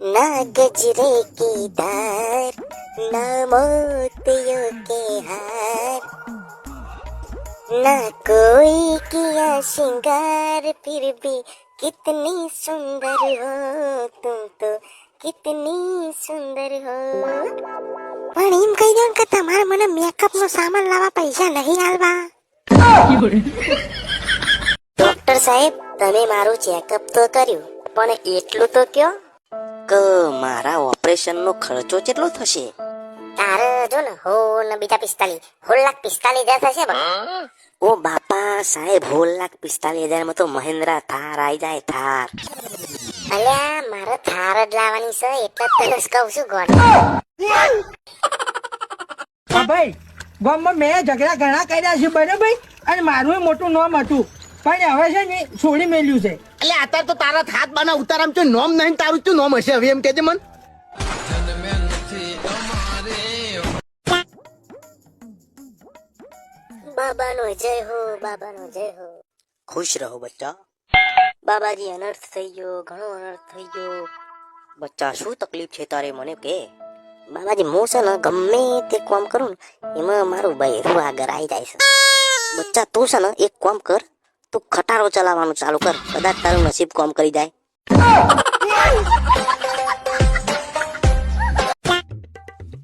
ना गजरे की धार ना मोतियों के हार ना कोई किया श्रृंगार फिर भी कितनी सुंदर हो तुम तो कितनी સુંદર હો પણ એમ કહી દો કે તમારે મને મેકઅપ નો સામાન લાવવા પૈસા નહીં આલવા ડોક્ટર સાહેબ તમે મારું ચેકઅપ તો કર્યું પણ એટલું તો કયો કે મારા ઓપરેશન નો ખર્ચો કેટલો થશે? તારે જો ને હોલ ને બીજા પિસ્તાલીસ હોલ લાખ પિસ્તાલીસ હજાર થશે બા ઓ બાપા સાહેબ હોલ લાખ પિસ્તાલીસ હજારમાં તો મહિન્દ્રા થાર આઈ જાય થાર. અલ્યા મારે થાર જ લાવવાની છે એટલે જ તને કહું છું ગોડ હા ભાઈ ગામમાં મેં ઝઘડા ઘણા કર્યા છે બરાબર? અને મારું મોટું નામ હતું. પણ હવે છે ને છોડી મેલ્યું છે. એટલે અત્યારે તો તારા હાથ બાના ઉતારામ છું નોમ નહીં તારું શું નોમ હશે હવે એમ કેજે મન. બાબાનો જય હો બાબાનો જય હો. ખુશ રહો બચ્ચા. બાબાજી અનર્થ થઈ ગયો ઘણો અનર્થ થઈ ગયો. બચ્ચા શું તકલીફ છે તારે મને કે? બાબાજી હું છે ને ગમે તે કામ કરું ને એમાં મારું બૈરું આગળ આવી જાય છે. બચ્ચા તું છે ને એક કામ કર તું ખટારો ચલાવવાનું ચાલુ કર. કદાચ તારું નસીબ કોમ કરી જાય.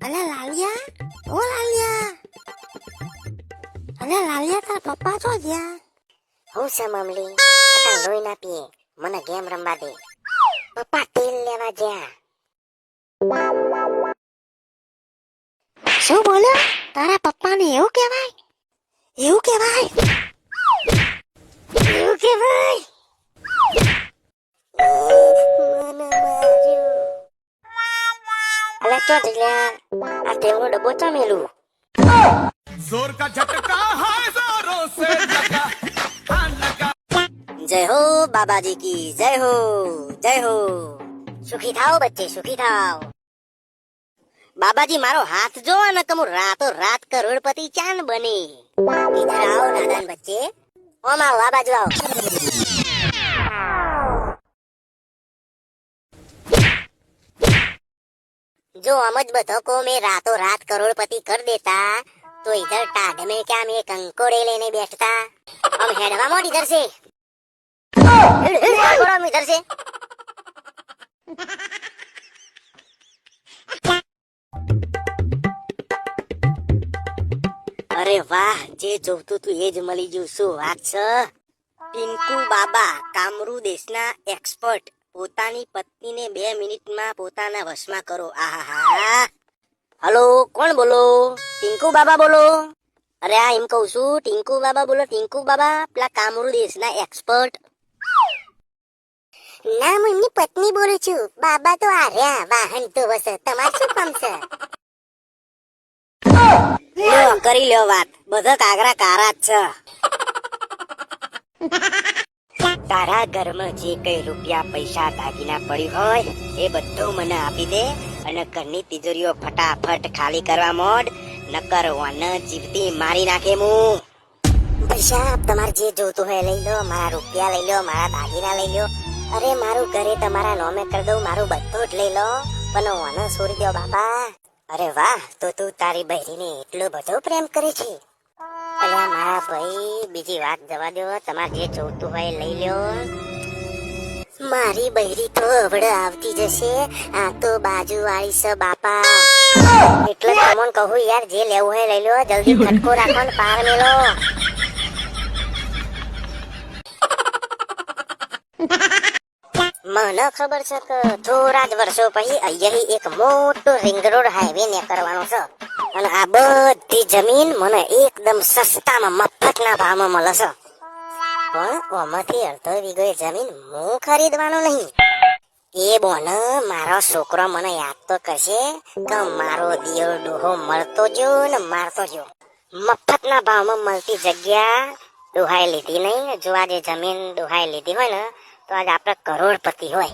અલે લાલિયા ઓ લાલિયા. અલે લાલિયા તારા પપ્પા છો ગયા હું છે મમલી. લોહી ના પીએ. મને ગેમ રમવા દે. પપ્પા તેલ લેવા ગયા શું બોલ્યો? તારા પપ્પાને એવું કહેવાય? એવું કહેવાય? cocok jadinya ada yang udah जय हो জয় হো বাবাজি কি জয় হো জয় হো সুখী থাও বচ্চে সুখী থাও બાબાજી મારો હાથ જો અને તમું રાતો રાત કરોડપતિ ચાન બની ઇધર આવો નાદાન બચ્ચે ઓમ આવો આ બાજુ આવો जो अमज बतो को मैं रातों रात करोड़पति कर देता तो इधर टाढ़ में क्या मैं कंकोड़े लेने बैठता हम हेडवा मोड़ इधर से हिड़, हिड़, कंकोड़ा हम इधर से અરે વાહ જે જોતું તું એ જ મળી ગયું શું વાત છે પિંકુ બાબા કામરૂ દેશના એક્સપર્ટ પોતાની પત્નીને બે મિનિટમાં પોતાના વશમાં કરો. આહાહા. હલો કોણ બોલો? ટિંકુ બાબા બોલો. અરે આ એમ કહું છું ટિંકુ બાબા બોલો ટિંકુ બાબા પેલા કામરૂ દેશના એક્સપર્ટ ના હું એમની પત્ની બોલું છું. બાબા તો આર્યા વાહન તો વસે તમારે શું કામ છે? લ્યો કરી લ્યો વાત. બધા કાગરા કારા જ છે. તારા ઘરમાં જે કઈ રૂપિયા પૈસા દાગીના પડ્યું હોય, એ બધું મને આપી દે અને ઘરની તિજોરીઓ ફટાફટ ખાલી કરવા મોડ, નકર વન જીવતી મારી નાખે હું પૈસા તમારે જે જોતું હોય લઈ લો, મારા રૂપિયા લઈ લો, મારા દાગીના લઈ લો. અરે, મારું ઘરે તમારા નોમે કરી દઉં, મારું બધું જ લઈ લો. પણ વન છોડી દો બાપા. અરે વાહ, તો તું તારી બહેરીને એટલો બધો પ્રેમ કરે છે. અલ્યા મારા ભાઈ બીજી વાત જવા દો, તમારે જે જોતું હોય લઈ લ્યો. મારી બૈરી તો હવડે આવતી જશે. આ તો બાજુ વાળી છે બાપા. એટલે તમને કહું યાર, જે લેવું હોય લઈ લો જલ્દી ખટકો રાખો ને પાર મેલો. મને ખબર છે કે થોડા જ વર્ષો પછી અહીંયા એક મોટો રિંગ રોડ હાઈવે ને કરવાનો છે. અને આ બધી જમીન મને એકદમ સસ્તામાં, મફતના ભાવમાં મળે છે. પણ આમાંથી અડધો વીઘો જમીન હું ખરીદવાનો નહીં. એ બોન મારો છોકરો મને યાદ તો કરશે કે મારો દિયો ડોહો મળતો જો ને મારતો જો. મફતના ભાવમાં મળતી જગ્યા દોહાઈ લીધી નહીં. જો આજે જમીન દોહાઈ લીધી હોય ને, તો આજે આપણે કરોડપતિ હોય.